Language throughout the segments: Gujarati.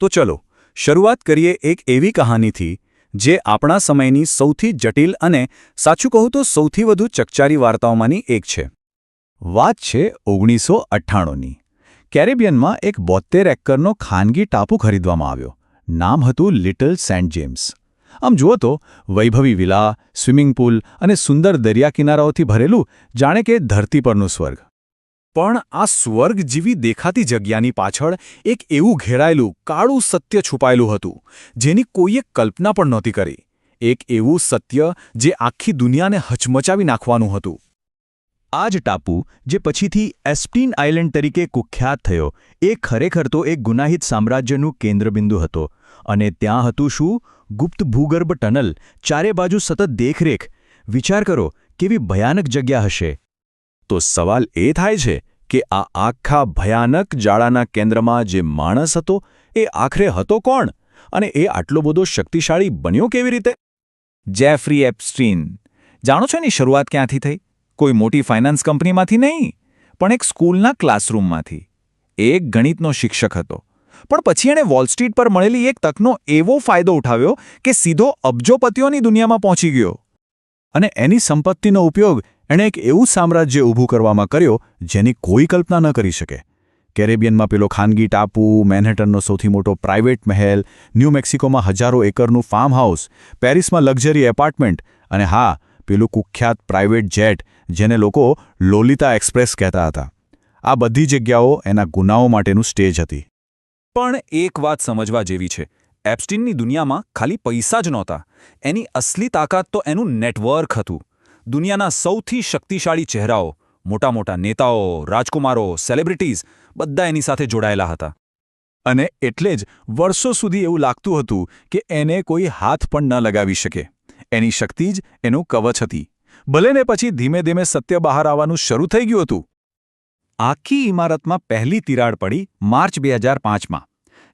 તો ચલો, શરૂઆત કરીએ એક એવી કહાનીથી, જે આપણા સમયની સૌથી જટિલ અને, સાચું કહું તો સૌથી વધુ ચકચારી વાર્તાઓમાંની એક છે. વાત છે ઓગણીસો અઠ્ઠાણુંની. કેરેબિયનમાં એક બોત્તેર એકરનો ખાનગી ટાપુ ખરીદવામાં આવ્યો. નામ હતું લિટલ સેન્ટ જેમ્સ. આમ જુઓ તો, વૈભવી વિલા, સ્વિમિંગ પૂલ અને સુંદર દરિયા કિનારાઓથી ભરેલું, જાણે કે ધરતી પરનું સ્વર્ગ. પણ આ સ્વર્ગ જેવી દેખાતી જગ્યાની પાછળ એક એવું ઘેરાયેલું કાળું સત્ય છુપાયેલું હતું, જેની કોઈએ કલ્પના પણ નહોતી કરી. એક એવું સત્ય જે આખી દુનિયાને હચમચાવી નાખવાનું હતું. આ જ ટાપુ, જે પછીથી એસ્ટીન આઇલેન્ડ તરીકે કુખ્યાત થયો, એ ખરેખર તો એક ગુનાહિત સામ્રાજ્યનું કેન્દ્રબિંદુ હતો. અને ત્યાં હતું શું? ગુપ્ત ભૂગર્ભ ટનલ, ચારે બાજુ સતત દેખરેખ. વિચાર કરો, કેવી ભયાનક જગ્યા હશે. તો સવાલ એ થાય છે કે આ આખા ભયાનક જાળાના કેન્દ્રમાં જે માણસ હતો, એ આખરે હતો કોણ? અને એ આટલો બધો શક્તિશાળી બન્યો કેવી રીતે? જેફરી એપસ્ટ્રીન જાણો છો એની શરૂઆત ક્યાંથી થઈ? કોઈ મોટી ફાઇનાન્સ કંપનીમાંથી નહીં, પણ એક સ્કૂલના ક્લાસરૂમમાંથી. એક ગણિતનો શિક્ષક હતો. પણ પછી એણે વોલ સ્ટ્રીટ પર મળેલી એક તકનો એવો ફાયદો ઉઠાવ્યો કે સીધો અબજોપતિઓની દુનિયામાં પહોંચી ગયો. અને એની સંપત્તિનો ઉપયોગ એણે એક એવું સામ્રાજ્ય ઊભું કરવામાં કર્યો જેની કોઈ કલ્પના ન કરી શકે. કેરેબિયનમાં પેલો ખાનગી ટાપુ, મેનહેટનનો સૌથી મોટો પ્રાઇવેટ મહેલ, ન્યૂ મેક્સિકોમાં હજારો એકરનું ફાર્મ હાઉસ પેરિસમાં લક્ઝરી એપાર્ટમેન્ટ અને હા, પેલું કુખ્યાત પ્રાઇવેટ જેટ જેને લોકો લોલિતા એક્સપ્રેસ કહેતા હતા. આ બધી જગ્યાઓ એના ગુનાઓ માટેનું સ્ટેજ હતી. પણ એક વાત સમજવા જેવી છે. એપ્સ્ટીનની દુનિયામાં ખાલી પૈસા જ નહોતા. એની અસલી તાકાત તો એનું નેટવર્ક હતું. દુનિયાના સૌથી શક્તિશાળી ચહેરાઓ મોટા મોટા નેતાઓ, રાજકુમારો સેલિબ્રિટીઝ બધા એની સાથે જોડાયેલા હતા. અને એટલે જ વર્ષો સુધી એવું લાગતું હતું કે એને કોઈ હાથ પણ ન લગાવી શકે. એની શક્તિ જ એનું કવચ હતી. ભલે ને પછી ધીમે ધીમે સત્ય બહાર આવવાનું શરૂ થઈ ગયું હતું. આખી ઇમારતમાં પહેલી તિરાડ પડી માર્ચ બે હજાર પાંચમાં.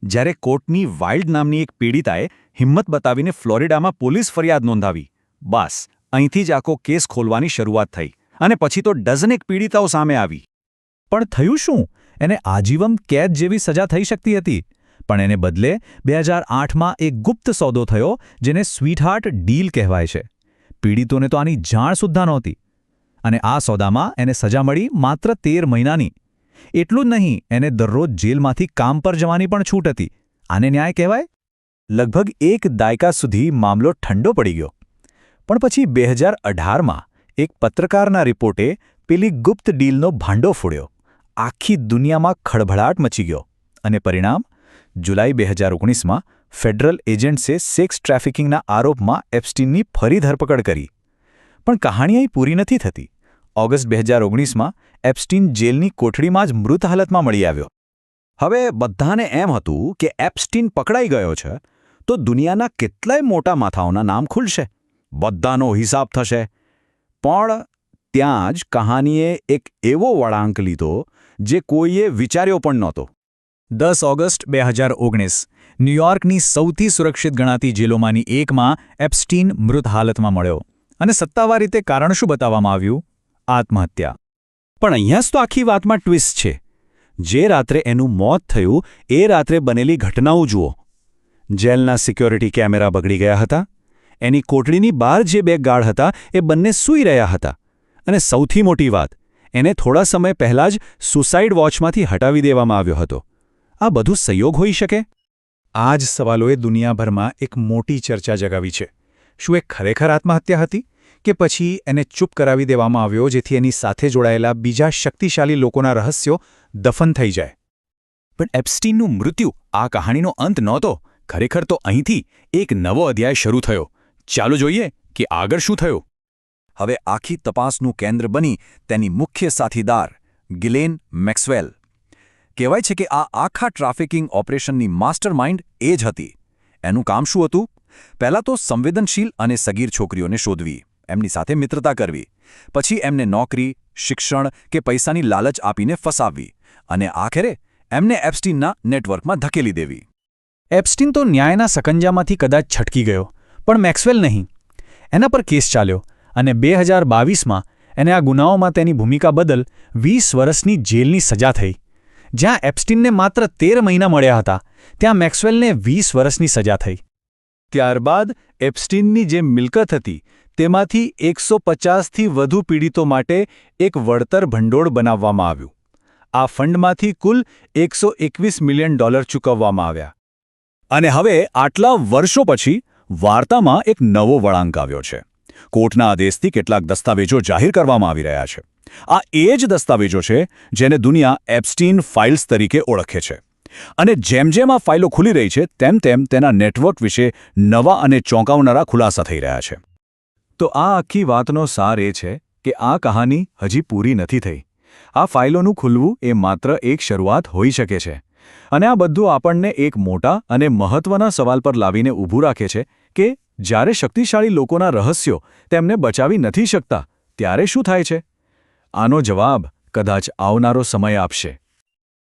જ્યારે કોર્ટની વાઇલ્ડ નામની એક પીડિતાએ હિંમત બતાવીને ફ્લોરિડામાં પોલીસ ફરિયાદ નોંધાવી. બસ અહીંથી જ આખો કેસ ખોલવાની શરૂઆત થઈ અને પછી તો ડઝનેક પીડિતાઓ સામે આવી. પણ થયું શું? એને આજીવન કેદ જેવી સજા થઈ શકતી હતી. પણ એને બદલે બે હજાર આઠમાં એક ગુપ્ત સોદો થયો જેને સ્વીટહાર્ટ ડીલ કહેવાય છે. પીડિતોને તો આની જાણ સુદ્ધા નહોતી. અને આ સોદામાં એને સજા મળી માત્ર તેર મહિનાની. એટલું જ નહીં, એને દરરોજ જેલમાંથી કામ પર જવાની પણ છૂટ હતી. આને ન્યાય કહેવાય? લગભગ એક દાયકા સુધી મામલો ઠંડો પડી ગયો. પણ પછી બે હજાર અઢારમાં એક પત્રકારના રિપોર્ટે પેલી ગુપ્ત ડીલનો ભાંડો ફોડ્યો. આખી દુનિયામાં ખળભળાટ મચી ગયો અને પરિણામ? જુલાઈ બે હજાર ઓગણીસમાં ફેડરલ એજન્ટ્સે સેક્સ ટ્રાફિકિંગના આરોપમાં એપ્સ્ટીનની ફરી ધરપકડ કરી. પણ કહાણી અહીં પૂરી નથી થતી. ઓગસ્ટ બે હજાર ઓગણીસમાં એપ્સ્ટીન જેલની કોઠડીમાં જ મૃત હાલતમાં મળી આવ્યો. હવે બધાને એમ હતું કે એપ્સ્ટીન પકડાઈ ગયો છે, તો દુનિયાના કેટલાય મોટા માથાઓના નામ ખુલશે. બધાનો હિસાબ થશે. પણ ત્યાં જ કહાનીએ એક એવો વળાંક લીધો, જે કોઈએ વિચાર્યો પણ નહોતો. દસ ઓગસ્ટ બે હજાર ઓગણીસ, ન્યૂયોર્કની સૌથી સુરક્ષિત ગણાતી જેલોમાંની એકમાં એપ્સ્ટીન મૃત હાલતમાં મળ્યો. અને સત્તાવાર રીતે કારણ શું બતાવવામાં આવ્યું? આત્મહત્યા. પણ અહીંયા જ તો આખી વાતમાં ટ્વિસ્ટ છે. જે રાત્રે એનું મોત થયું, એ રાત્રે બનેલી ઘટનાઓ જુઓ. જેલના સિક્યોરિટી કેમેરા બગડી ગયા હતા. એની કોટડીની બહાર જે બે ગાઢ હતા, એ બંને સૂઈ રહ્યા હતા. અને સૌથી મોટી વાત, એને થોડા સમય પહેલાં જ સુસાઇડ વોચમાંથી હટાવી દેવામાં આવ્યો હતો. આ બધું સંયોગ હોઈ શકે? આ જ સવાલોએ દુનિયાભરમાં એક મોટી ચર્ચા જગાવી છે. શું એ ખરેખર આત્મહત્યા હતી? કે પછી એને ચૂપ કરાવી દેવામાં આવ્યો જેથી એની સાથે જોડાયેલા બીજા શક્તિશાળી લોકોના રહસ્યો દફન થઈ જાય? પણ એપ્સ્ટીનનું મૃત્યુ આ કહાણીનો અંત નહોતો. ખરેખર તો અહીંથી એક નવો અધ્યાય શરૂ થયો. ચાલો જોઈએ કે આગળ શું થયું. હવે આખી તપાસનું કેન્દ્ર બની તેની મુખ્ય સાથીદાર ગિલેન મેક્સવેલ. કહેવાય છે કે આ આખા ટ્રાફિકિંગ ઓપરેશનની માસ્ટરમાઇન્ડ એ જ હતી. એનું કામ શું હતું? પહેલાં તો સંવેદનશીલ અને સગીર છોકરીઓને શોધવી એમની સાથે મિત્રતા કરવી પછી એમને નોકરી શિક્ષણ કે પૈસાની લાલચ આપીને ફસાવવી અને આખરે એમને એપ્સ્ટીનના નેટવર્કમાં ધકેલી દેવી. એપ્સ્ટીન તો ન્યાયના સકંજામાંથી કદાચ છટકી ગયો. પણ મેક્સવેલ નહીં. એના પર કેસ ચાલ્યો અને બે હજાર બાવીસમાં એને આ ગુનાઓમાં તેની ભૂમિકા બદલ વીસ વર્ષની જેલની સજા થઈ. જ્યાં એપ્સ્ટીનને માત્ર તેર મહિના મળ્યા હતા, ત્યાં મેક્સવેલને વીસ વર્ષની સજા થઈ. ત્યારબાદ એપ્સ્ટીનની જે મિલકત હતી, તેમાંથી એકસો પચાસથી વધુ પીડિતો માટે એક વળતર ભંડોળ બનાવવામાં આવ્યું. આ ફંડમાંથી કુલ એકસો મિલિયન ડોલર ચૂકવવામાં આવ્યા. અને હવે આટલા વર્ષો પછી વાર્તામાં એક નવો વળાંક આવ્યો છે. કોર્ટના આદેશથી કેટલાક દસ્તાવેજો જાહેર કરવામાં આવી રહ્યા છે. આ એ જ દસ્તાવેજો છે જેને દુનિયા એપ્સ્ટીન ફાઇલ્સ તરીકે ઓળખે છે. અને જેમ જેમ આ ફાઇલો ખુલી રહી છે, તેમ તેમ તેના નેટવર્ક વિશે નવા અને ચોંકાવનારા ખુલાસા થઈ રહ્યા છે. તો આ આખી વાતનો સાર એ છે કે આ કહાની હજી પૂરી નથી થઈ. આ ફાઇલોનું ખુલવું એ માત્ર એક શરૂઆત હોઈ શકે છે. અને આ બધું આપણને એક મોટા અને મહત્વના સવાલ પર લાવીને ઊભું રાખે છે કે જ્યારે શક્તિશાળી લોકોના રહસ્યો તેમને બચાવી નથી શકતા, ત્યારે શું થાય છે? આનો જવાબ કદાચ આવનારો સમય આપશે.